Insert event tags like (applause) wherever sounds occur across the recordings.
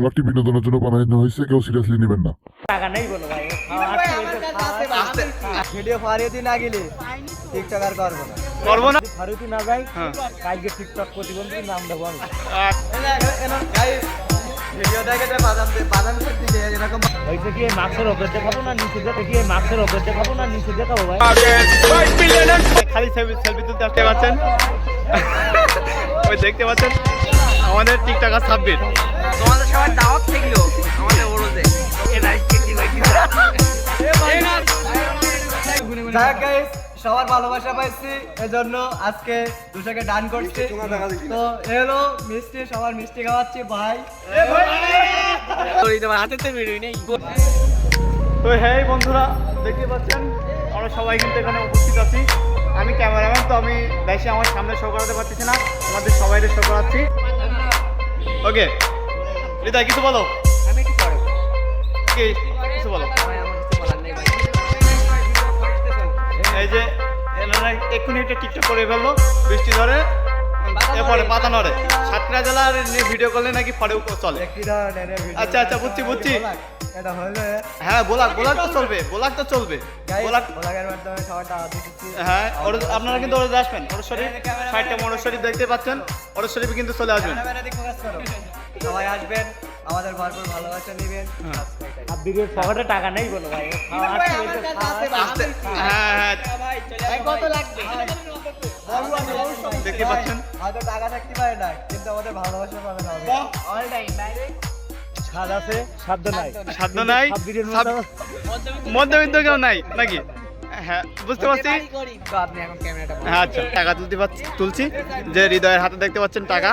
ব্লগটি বিনোদনের জন্য বানানো হয়েছে কেউ সিরিয়াসলি নেবেন না। টাকা নেই বলো ভাই ভিডিও ফারিয়ে না গেলে। টিকটক আর করব করব ফারুতি যাই। কালকে টিকটক প্রতিবন্ধী নাম দেবো আমি। খালি সেলফি তুলতে আসতে পারছেন? দেখতে পাচ্ছেন? আমাদের টিকটক আর তোমাদের সবার দাওয়াত থাকল আমাদের ওরোজে সবার ভালোবাসা পাইছি এজন্য আজকে দুশোকে ডান করছি। তো এলো মিষ্টি সবার মিষ্টি খাওয়াচ্ছি ভাই হাতে তো বেরোই নেই। তো হ্যাঁ বন্ধুরা দেখতে পাচ্ছেন আমরা সবাই কিন্তু এখানে উপস্থিত আছি। আমি ক্যামেরাম্যান তো আমি বেশি আমার সামনে শো করাতে পারতেছি না আমাদের সবাই শো করাচ্ছি। ওকে হৃদয় কিছু বলো? আমি কি? কিছু বলো। এই যে এক্ষুনি একটা টিকটক করে ফেলল বৃষ্টি ধরে এরপরে পাতা নড়ে। সাতক্ষীরা জেলার নিয়ে ভিডিও করলে নাকি পরেও চলে। আচ্ছা, আচ্ছা, বুঝছি, বুঝছি। এটা হলে হ্যাঁ বোলাক বোলাক তো চলবে বোলাক তো চলবে। বোলাক ব্লগের মাধ্যমে হ্যাঁ ওর- আপনারা কিন্তু ওরা আসবেন। ওর শরীফ সাইডটা মোটর শরীফ দেখতে পাচ্ছেন। ওর শরীফ কিন্তু চলে আসবেন সবাই আসবেন আমাদের ভরপুর ভালোবাসা নেবেন। হ্যাঁ। আর পকেটে টাকা নেই বলো ভাই। হ্যাঁ হ্যাঁ কত লাগবে? দেখতে পাচ্ছেন? হয়তো টাকা থাকতে পারে না কিন্তু আমাদের ভালোবাসা পাবে না অল টাইম স্বাদ আছে? সাধ্য নাই। সাধ্য নাই। মধ্যবিত্ত কেউ নাই নাকি? হ্যাঁ বুঝতে পারছি? আচ্ছা টাকা তুলতে পারছি তুলছি। যে হৃদয়ের হাতে দেখতে পাচ্ছেন টাকা।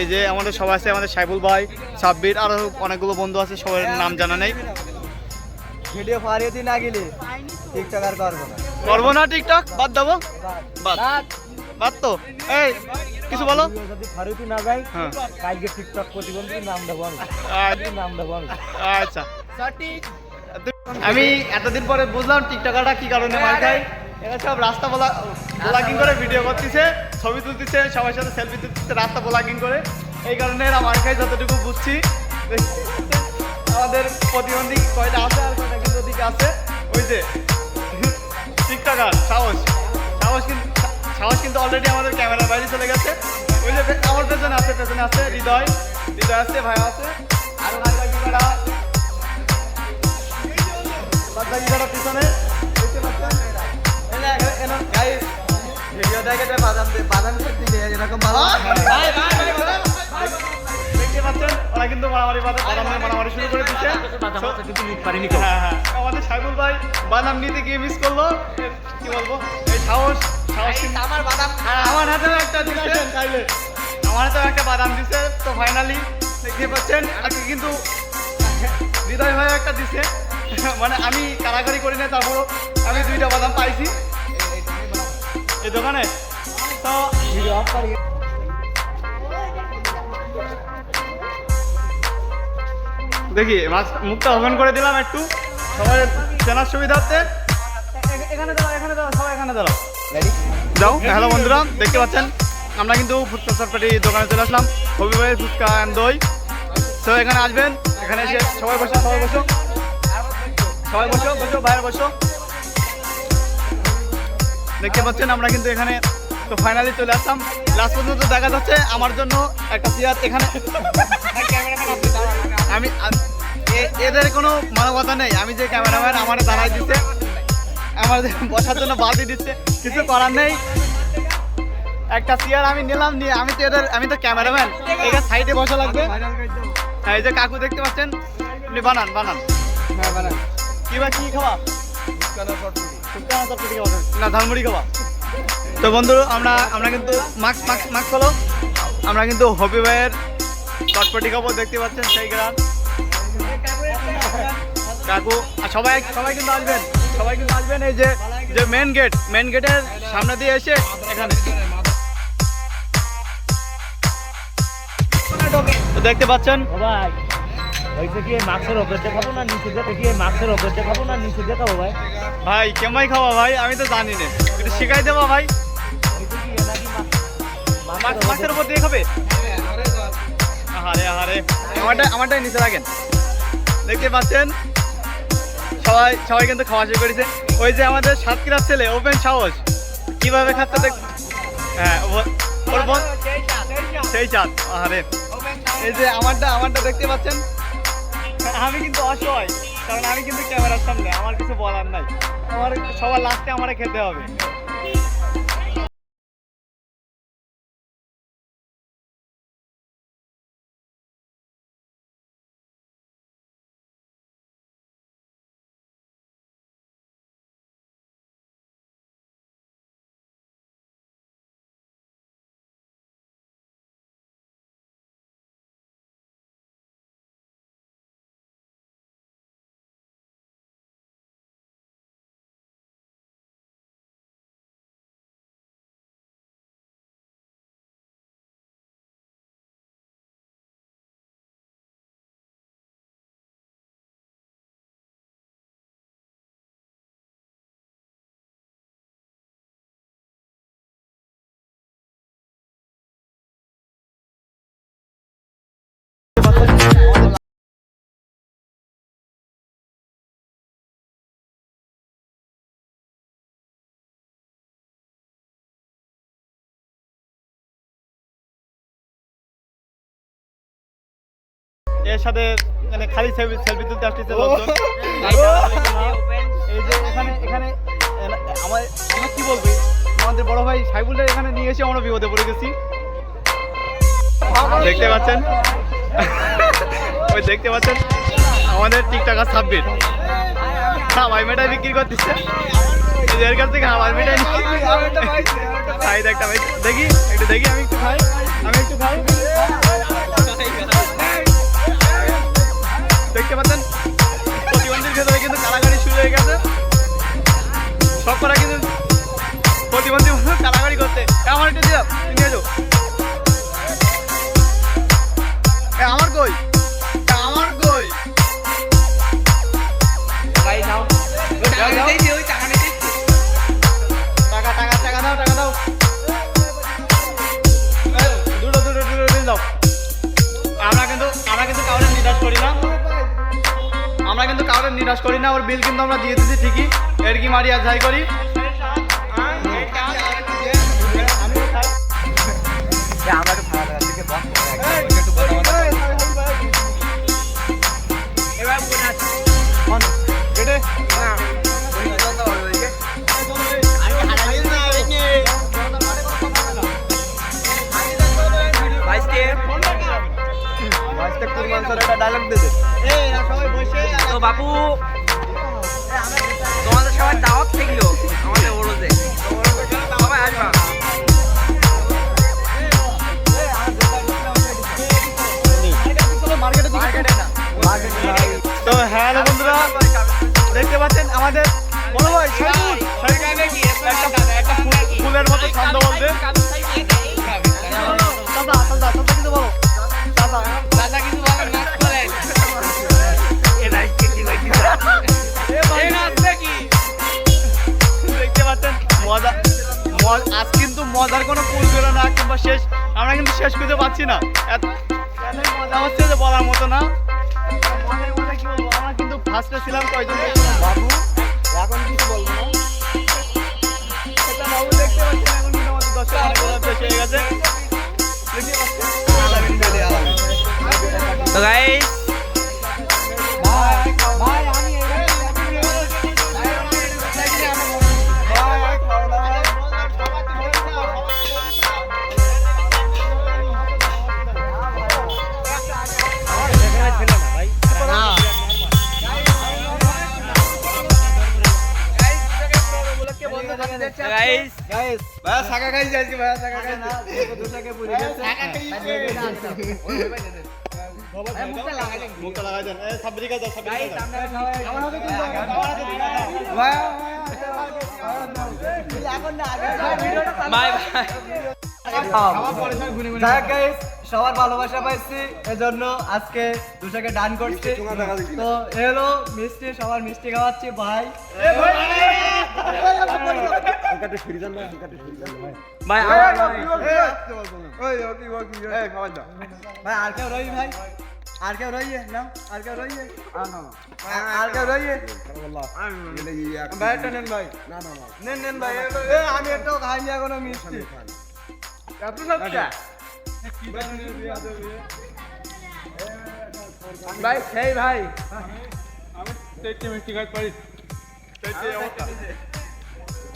এই যে আমাদের সবাই আছে আমাদের সাইবুল ভাই সাব্বির আরও অনেকগুলো বন্ধু আছে সবার নাম জানা নেই। ভিডিও ফারিয়ে দিন না গেলে টিকটক আর করব না। করব না টিকটক বাদ দেবো? বাদ। বাদ। তো। এই কিছু বলো? যদি ফারুতি না যাই হ্যাঁ। কালকে টিকটক প্রতিবন্ধী নাম দেবো আমি। আচ্ছা, নাম দেবো আমি। আচ্ছা। আমি এতদিন পরে বুঝলাম টিকটকারটা কি কারণে মার খায়। এরা সব রাস্তা বলা ব্লগিং করে ভিডিও করতেছে ছবি তুলতেছে সবার সাথে সেলফি তুলতেছে রাস্তা ব্লগিং করে। এই কারণে এরা মার খায় যতটুকু বুঝছি। আমাদের প্রতিবন্ধী কয়টা আছে আর কয়টা কিন্তু ওদিকে আছে। ওই যে টিকটকার সাহস। সাহস কিন্তু সাহস কিন্তু অলরেডি আমাদের ক্যামেরার বাইরে চলে গেছে। ওই যে আমার পেছনে আছে পেছনে আছে হৃদয়। হৃদয় আছে ভাই আছে। আর করা পিছনে দেখতে পাচ্ছেন ভিডিও বাদাম দে দিলে এরকম ভালো দেখতে ওরা কিন্তু মারামারি বাদে বাদাম শুরু করে দিচ্ছে হ্যাঁ হ্যাঁ বাদাম গিয়ে মিস করল কি বলব এই সাহস সাহস আমার বাদাম আমার হাতেও একটা দিচ্ছে চাইলে আমার হাতেও একটা বাদাম দিছে তো ফাইনালি দেখতে পাচ্ছেন আজকে কিন্তু হৃদয় ভাই একটা দিছে (laughs) মানে আমি কারাকারি করি না তারপরও আমি দুইটা বাদাম পাইছি। এই দোকানে? তো দেখি মাছ মুখটা ওপেন করে দিলাম একটু। সবাই চেনার সুবিধার্থে। এখানে দাঁড়াও এখানে দাঁড়াও সবাই এখানে দাঁড়াও। যাও হ্যালো বন্ধুরা দেখতে পাচ্ছেন? আমরা কিন্তু ফুচকা চটপাটি দোকানে চলে আসলাম। হবি ভাইয়ের ফুচকা অ্যান্ড দই। তো এখানে আসবেন এখানে এসে সবাই বসো সবাই বসো। সবাই বসো বসো বাইরে বসো। দেখতে পাচ্ছেন আমরা কিন্তু এখানে তো ফাইনালি চলে আসলাম। লাস্ট পর্যন্ত দেখা যাচ্ছে আমার জন্য একটা চেয়ার এখানে। আমি এদের কোনো মানবতা নেই। আমি যে ক্যামেরাম্যান আমার দাঁড়ায় দিচ্ছে। আমার বসার জন্য বালতি দিচ্ছে। কিছু করার নেই। একটা চেয়ার আমি নিলাম নিয়ে আমি তো এদের আমি তো ক্যামেরাম্যান এখানে সাইডে বসা লাগবে। হ্যাঁ, এই যে কাকু দেখতে পাচ্ছেন আপনি বানান বানান। কি আমরা কিন্তু হবি ভাইয়ের চটপটি খাব, দেখতে পাচ্ছেন সেই গ্রাম। কাকু সবাই সবাই কিন্তু আসবেন। সবাই কিন্তু আসবেন এই যে যে মেন গেট মেন গেটের সামনে দিয়ে এসে এখানে। দেখতে পাচ্ছেন ভাই। হয়েছে কি মাছের ওপর দেখাবো না নিচে দেখে কি মাছের ওপর দেখাবো না নিচে দেখাবো ভাই? ভাই কেমাই খাওয়া ভাই? আমি তো জানি না। একটু শিখাই দেবো ভাই? মাছের উপর দিয়ে খাবে? আহারে আহারে। আমারটা আমারটাই নিচে রাখেন। দেখতে পাচ্ছেন? সবাই সবাই কিন্তু খাওয়া শুরু করেছে। ওই যে আমাদের সাতক্ষীরার ছেলে ওপেন সাহস। কীভাবে খাচ্ছে দেখ হ্যাঁ ওর বোন সেই চাঁদ আহারে। এই যে আমারটা আমারটা দেখতে পাচ্ছেন? আমি কিন্তু অসহায়, কারণ আমি কিন্তু ক্যামেরার সামনে, আমার কিছু বলার নাই। আমার সবার লাস্টে আমারে খেতে হবে। এর সাথে মানে খালি সেলফি সেলফি তুলতে আসতেছে লোকজন। এই যে এখানে এখানে এলা- আমার কি বলব? আমাদের বড় ভাই সাইবুলটা এখানে নিয়ে এসে আমরা বিপদে পড়ে গেছি। দেখতে পাচ্ছেন? (laughs) ওই দেখতে পাচ্ছেন? আমাদের টিকটাকা ছাব্বিশ হ্যাঁ ভাই মেটাই বিক্রি করতেছে। এর কাছ থেকে আমার মেটাই খাই একটা ভাই দেখি একটু দেখি আমি একটু খাই। আমি একটু খাই। দেখতে পাচ্ছেন? প্রতিবন্ধীর ক্ষেত্রে কিন্তু কারাগারি শুরু হয়ে গেছে। সব করা কিন্তু প্রতিবন্ধী কারাগারি করতে আমার একটু দিও নিয়ে যাও। আমার কই? বিল কিন্তু আমরা দিয়ে দিচ্ছি ঠিকই। এর কি মারি আর যাই করি? কেটে বলো ভাই ফুলের মতো ছন্দ বলতে কিন্তু বলো। চাচা দেখতে পাচ্ছেন মজা আজ কিন্তু মজার কোনো পুল বেরো না কিংবা শেষ আমরা কিন্তু শেষ করতে পারছি না। এত- মজা হচ্ছে যে বলার মতো না। কি বলব আমরা কিন্তু ফার্স্টে ছিলাম কয়জন? বাবু। এখন কিছু বলব না। এটা এখন কিন্তু আমাদের হয়ে গেছে তো গাইস মুখটা লাগাই দেন এ সাবরি বাই বাই ভালোবাসা পাইছি এজন্য আজকে দুশোকে ডান করছি তো এ হলো মিষ্টি সবার মিষ্টি খাওয়াচ্ছি ভাই ভাই। ভাই আর কেউ রই ভাই? আর কেউ রইয়ে না আর কেউ রইয়ে আর কেউ রইয়ে ভাই একটা নেন ভাই। নেন নেন ভাই এ, আমি একটাও খাইনি এখনও মিষ্টি। এত সবটা ভাই সেই ভাই। আমি ওর মধ্যে একটা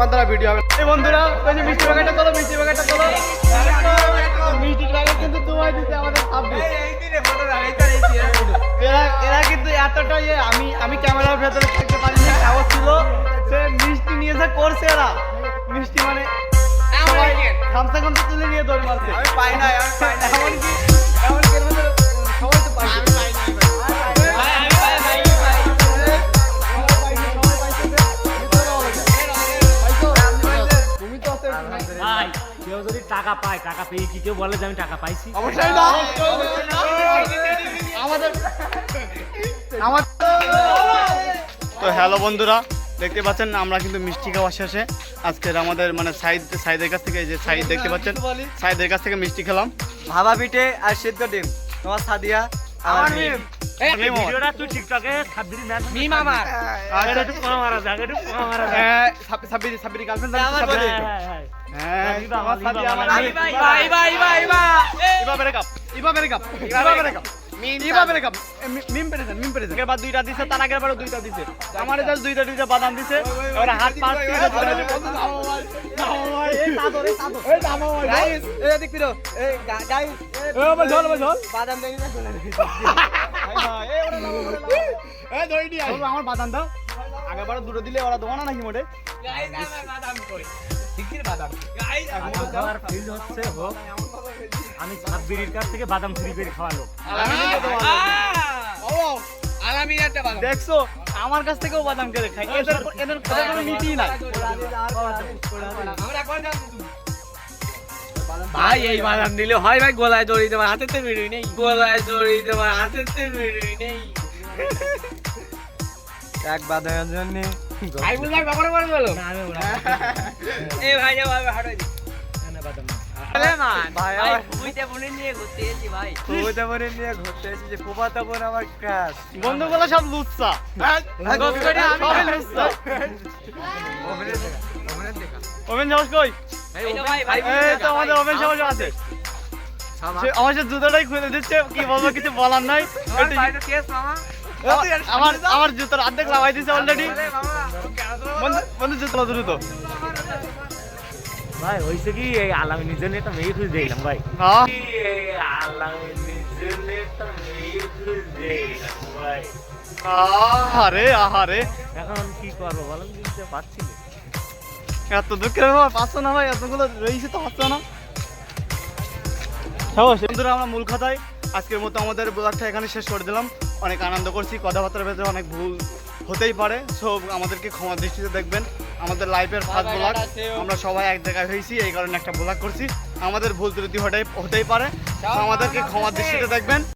তোমার দ্বারা ভিডিও হবে। এই বন্ধুরা ওই যে মিষ্টি প্যাকেটটা তোলো মিষ্টি প্যাকেটটা তোলো। মিষ্টি প্যাকেট কিন্তু তোমায় দিতে আমাদের ছাব্বিশ এরা এরা কিন্তু এতটা ইয়ে আমি আমি ক্যামেরার ভেতরে থাকতে পারি না। এমন ছিল সে মিষ্টি নিয়ে যে করছে এরা। মিষ্টি মানে খামসা খামসা তুলে নিয়ে দৌড় মারছে। আমি পাই না আমি পাই না। এমনকি এমনকি সবাই তো পাই। আমি পাই না। টাকা পাই টাকা পেয়ে কি কেউ বলে যে আমি টাকা পাইছি? অবশ্যই না। আমাদের আমাদের তো হ্যালো বন্ধুরা দেখতে পাচ্ছেন আমরা কিন্তু মিষ্টি খাওয়া শেষে। আজকের আমাদের মানে সাইদ সাইদের কাছ থেকে এই যে সাইদ দেখতে পাচ্ছেন। সাইদের কাছ থেকে মিষ্টি খেলাম। ভাবা পিঠে আর সিদ্ধ ডিম। তোমার সাদিয়া আমার মিম। ভিডিওটা তুই টিকটকে ছাব্বিশ ম্যাচ মিম আমার। একটু মারা যাক একটু মারা যাক হ্যাঁ, সাব্বির সাব্বির গার্লফ্রেন্ড আমার সাব্বির হ্যাঁ, হ্যাঁ, হ্যাঁ লিবা, আমার লিবা, আমার ভাই ভাই ভাই ভাই ভাই ইবা ব্রেকআপ ইবা ব্রেকআপ ইবা ইবা ব্রেকআপ মিম দুইটা দিছে তার আগের বারও দুইটা দিছে আমার জাস্ট দুইটা দুইটা বাদাম দিছে এবার হাত পাঁচ বাদাম আমার বাদাম দাও আগের বারও দুটো দিলে ওরা দেবো না নাকি মোটে বাদাম খাওয়ার ফিল্ড হচ্ছে হোক আমি ছাব্বিরের কাছ থেকে বাদাম ফ্রি করে খাওয়ালো। দেখছ? আমার কাছ থেকেও বাদাম কেড়ে খাই এদের এদের এদের কোনো নীতিই নাই। ভাই এই বাদাম দিলে হয় ভাই গলায় দড়ি দেওয়ার হাতে তো বেরোই নেই। গলায় দড়ি দেওয়ার হাতে তো বেরোই নেই। এক বাদামের জন্য। ভাই বল ভাই বাবার বলে না আমি এই ভাই যা ভাই হাঁটাই দি না বাদাম ভাই, আমার- বুইতে বনে নিয়ে ঘুরতে এসেছি ভাই। ফুফুতা বোনে নিয়ে ঘুরতে এসেছি যে বোন আমার ক্রাশ বন্ধুগুলো সব লুচ্ছা। সবাই লুচ্ছা। ওমেন সাহস কই? এই তো ভাই ভাই এই তো আমাদের ওমেন সাহস আছে। সে আমার সাথে জুতোটাই খুলে দিচ্ছে কি বলব কিছু বলার নাই। আমার আমার জুতোর অর্ধেক লাগাই দিচ্ছে অলরেডি বন্ধু বন্ধু জুতো দ্রুত ভাই হয়েছে কি এই আলামিনের জন্য একটা মেয়ে খুঁজে দেখলাম ভাই। হ্যাঁ? ভাই। আহারে আহারে। এখন কি করব বলেন বুঝতে পারছি এত দুঃখের ব্যাপার পাচ্ছ না ভাই? এতগুলো রয়েছে তো পাচ্ছ না? সাহস বন্ধুরা আমরা মূল কথায় আজকের মতো আমাদের ব্লগটা এখানে শেষ করে দিলাম। অনেক আনন্দ করছি কথাবার্তার ভেতরে অনেক ভুল হতেই পারে সব আমাদেরকে ক্ষমা দৃষ্টিতে দেখবেন। আমাদের লাইফের ফার্স্ট ব্লগ আমরা সবাই এক জায়গায় হয়েছি এই কারণে একটা ব্লগ করছি। আমাদের ভুল ত্রুটি হতেই হতেই পারে। আমাদেরকে ক্ষমা দৃষ্টিতে দেখবেন।